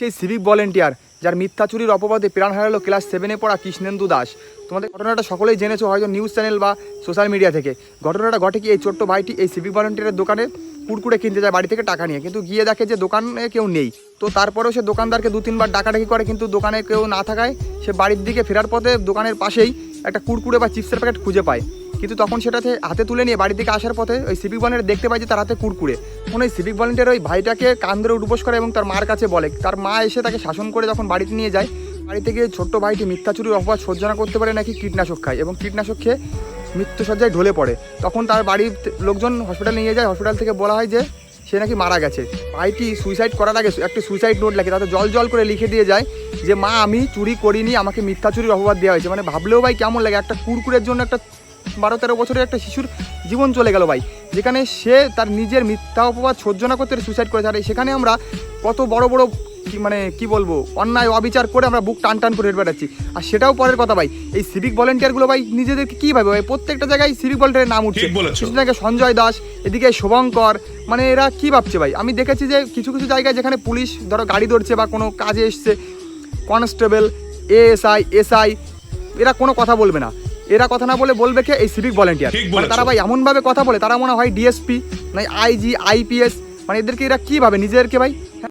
সেই civic volunteer যার মিথ্যা চুরির অপবাদে প্রাণ হারালো ক্লাস সেভেনে পড়া কৃষ্ণেন্দু দাস। তোমাদের ঘটনাটা সকলেই জেনেছো হয়তো নিউজ চ্যানেল বা সোশ্যাল মিডিয়া থেকে। ঘটনাটা ঘটে কি এই ছোট্ট ভাইটি এই সিভিক ভলেন্টিয়ারের দোকানে কুড়কুড়ে কিনতে যায় বাড়ি থেকে টাকা নিয়ে। কিন্তু গিয়ে দেখে যে দোকানে কেউ নেই। তো তারপরেও সে দোকানদারকে দু তিনবার ডাকাডাকি করে, কিন্তু দোকানে কেউ না থাকায় সে বাড়ির দিকে ফেরার পথে দোকানের পাশেই একটা কুড়কুড়ে বা চিপসের প্যাকেট খুঁজে পায়। কিন্তু তখন সেটাতে হাতে তুলে নিয়ে বাড়ির দিকে আসার পথে ওই সিভিক ভলেন্টিয়ার দেখতে পাই যে তার হাতে কুড়কুড়ে। তখন ওই সিভিক ভলেন্টিয়ার ওই ভাইটাকে কান ধরে উঠবোস করে এবং তার মার কাছে বলে। তার মা এসে তাকে শাসন করে যখন বাড়িতে নিয়ে যায়, বাড়িতে গিয়ে ছোট্ট ভাইটি মিথ্যা চুরির অপবাদ সহ্য না করতে পারে নাকি কীটনাশক খায় এবং কীটনাশক খেয়ে মৃত্যুসজ্জায় ঢলে পড়ে। তখন তার বাড়ির লোকজন হসপিটালে নিয়ে যায় হসপিটাল থেকে বলা হয় যে সে নাকি মারা গেছে। ভাইটি সুইসাইড করার আগে একটা সুইসাইড নোট লেখে, তাতে জল জল করে লিখে দিয়ে যায় যে, মা, আমি চুরি করিনি, আমাকে মিথ্যা চুরির অপবাদ দেওয়া হয়েছে। মানে ভাবলেও ভাই কেমন লাগে, একটা কুরকুরের জন্য একটা বারো তেরো বছরের একটা শিশুর জীবন চলে গেল ভাই। যেখানে সে তার নিজের মিথ্যা অপবাদ সহ্য না করতে সুইসাইড করেছে। আর সেখানে আমরা কত বড় বড় মানে কি বলব অন্যায় অবিচার করে আমরা বুক টান টান করে বেড়াচ্ছি। আর সেটাও পরের কথা ভাই এই সিভিক ভলেন্টিয়ারগুলো ভাই নিজেদেরকে কী ভাবে ভাই প্রত্যেকটা জায়গায় সিভিক ভলেন্টিয়ারের নাম উঠছে। কিছুদিন আগে সঞ্জয় দাস এদিকে শুভঙ্কর মানে এরা কি ভাবছে ভাই? আমি দেখেছি যে কিছু কিছু জায়গায় যেখানে পুলিশ ধরো গাড়ি ধরছে বা কোনো কাজে এসছে কনস্টেবল এএসআই এসআই এরা কোনো কথা বলবে না। এরা কথা না বলে বলবে কে? এই সিভিক ভলেন্টিয়ার মানে তারা ভাই এমনভাবে কথা বলে তারা মনে হয় ডিএসপি নাই আইজি আইপিএস মানে এদেরকে এরা কীভাবে নিজেদেরকে ভাই?